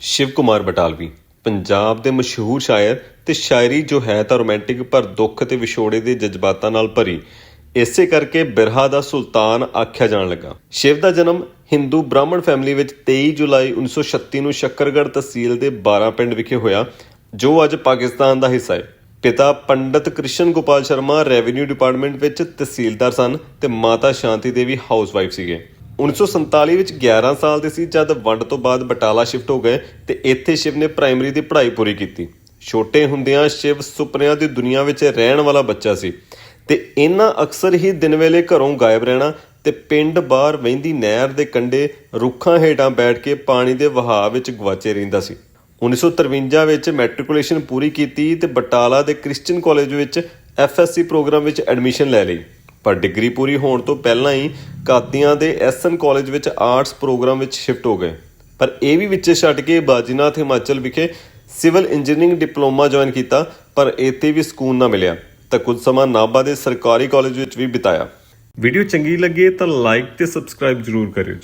ਸ਼ਿਵ ਕੁਮਾਰ ਬਟਾਲਵੀ, ਪੰਜਾਬ ਦੇ ਮਸ਼ਹੂਰ ਸ਼ਾਇਰ ਤੇ ਸ਼ਾਇਰੀ ਜੋ ਹੈ ਤਾਂ ਰੋਮਾਂਟਿਕ ਪਰ ਦੁੱਖ ਤੇ ਵਿਛੋੜੇ ਦੇ ਜਜ਼ਬਾਤਾਂ ਨਾਲ ਭਰੀ। ਇਸੇ ਕਰਕੇ ਬਿਰਹਾ ਦਾ ਸੁਲਤਾਨ ਆਖਿਆ ਜਾਣ ਲੱਗਾ। ਸ਼ਿਵ ਦਾ ਜਨਮ ਹਿੰਦੂ ਬ੍ਰਾਹਮਣ ਫੈਮਿਲੀ ਵਿੱਚ 23 ਜੁਲਾਈ 1936 ਨੂੰ ਸ਼ੱਕਰਗੜ੍ਹ ਤਹਿਸੀਲ ਦੇ 12 ਪਿੰਡ ਵਿਖੇ ਹੋਇਆ, ਜੋ ਅੱਜ ਪਾਕਿਸਤਾਨ ਦਾ ਹਿੱਸਾ ਹੈ। ਪਿਤਾ ਪੰਡਤ ਕ੍ਰਿਸ਼ਨ ਗੋਪਾਲ ਸ਼ਰਮਾ ਰੈਵਨਿਊ ਡਿਪਾਰਟਮੈਂਟ ਵਿੱਚ ਤਹਿਸੀਲਦਾਰ ਸਨ ਤੇ ਮਾਤਾ ਸ਼ਾਂਤੀ ਦੇਵੀ ਹਾਊਸਵਾਈਫ ਸੀਗੇ। 1947 ਵਿੱਚ 11 ਸਾਲ ਦੇ ਸੀ ਜਦ ਵੰਡ ਤੋਂ ਬਾਅਦ ਬਟਾਲਾ ਸ਼ਿਫਟ ਹੋ ਗਏ ਤੇ ਇੱਥੇ ਸ਼ਿਵ ਨੇ ਪ੍ਰਾਇਮਰੀ ਦੀ ਪੜ੍ਹਾਈ ਪੂਰੀ ਕੀਤੀ। ਛੋਟੇ ਹੁੰਦਿਆਂ ਸ਼ਿਵ ਸੁਪਨਿਆਂ ਦੀ ਦੁਨੀਆ ਵਿੱਚ ਰਹਿਣ ਵਾਲਾ ਬੱਚਾ ਸੀ ਤੇ ਇਹਨਾਂ ਅਕਸਰ ਹੀ ਦਿਨ ਵੇਲੇ ਘਰੋਂ ਗਾਇਬ ਰਹਿਣਾ ਤੇ ਪਿੰਡ ਬਾਹਰ ਵਹਿੰਦੀ ਨਹਿਰ ਦੇ ਕੰਢੇ ਰੁੱਖਾਂ ਹੇਠਾਂ ਬੈਠ ਕੇ ਪਾਣੀ ਦੇ ਵਹਾਅ ਵਿੱਚ ਗਵਾਚੇ ਰਹਿੰਦਾ ਸੀ। 1953 ਵਿੱਚ ਮੈਟ੍ਰਿਕੂਲੇਸ਼ਨ ਪੂਰੀ ਕੀਤੀ ਤੇ ਬਟਾਲਾ ਦੇ ਕ੍ਰਿਸਚੀਅਨ ਕਾਲਜ ਵਿੱਚ ਐਫਐਸਸੀ ਪ੍ਰੋਗਰਾਮ ਵਿੱਚ ਐਡਮਿਸ਼ਨ ਲੈ ਲਈ। ਪਰ ਡਿਗਰੀ ਪੂਰੀ ਹੋਣ ਤੋਂ ਪਹਿਲਾਂ ਹੀ ਕਾਦੀਆਂ ਦੇ ਐਸਐਨ ਕਾਲਜ ਵਿੱਚ ਆਰਟਸ ਪ੍ਰੋਗਰਾਮ ਵਿੱਚ ਸ਼ਿਫਟ ਹੋ ਗਏ। ਪਰ ਇਹ ਵੀ ਵਿੱਚੇ ਛੱਡ ਕੇ ਬਾਜੀਨਾਥ ਹਿਮਾਚਲ ਵਿਖੇ ਸਿਵਲ ਇੰਜੀਨੀਅਰਿੰਗ ਡਿਪਲੋਮਾ ਜੁਆਇਨ ਕੀਤਾ, ਪਰ ਇੱਥੇ ਵੀ ਸਕੂਨ ਨਾ ਮਿਲਿਆ। ਤਾਂ ਕੁਝ ਸਮਾਂ ਨਾਭਾ ਦੇ ਸਰਕਾਰੀ ਕਾਲਜ ਵਿੱਚ ਵੀ ਬਿਤਾਇਆ। ਵੀਡੀਓ ਚੰਗੀ ਲੱਗੇ ਤਾਂ ਲਾਈਕ ਤੇ ਸਬਸਕ੍ਰਾਈਬ ਜ਼ਰੂਰ ਕਰਿਓ।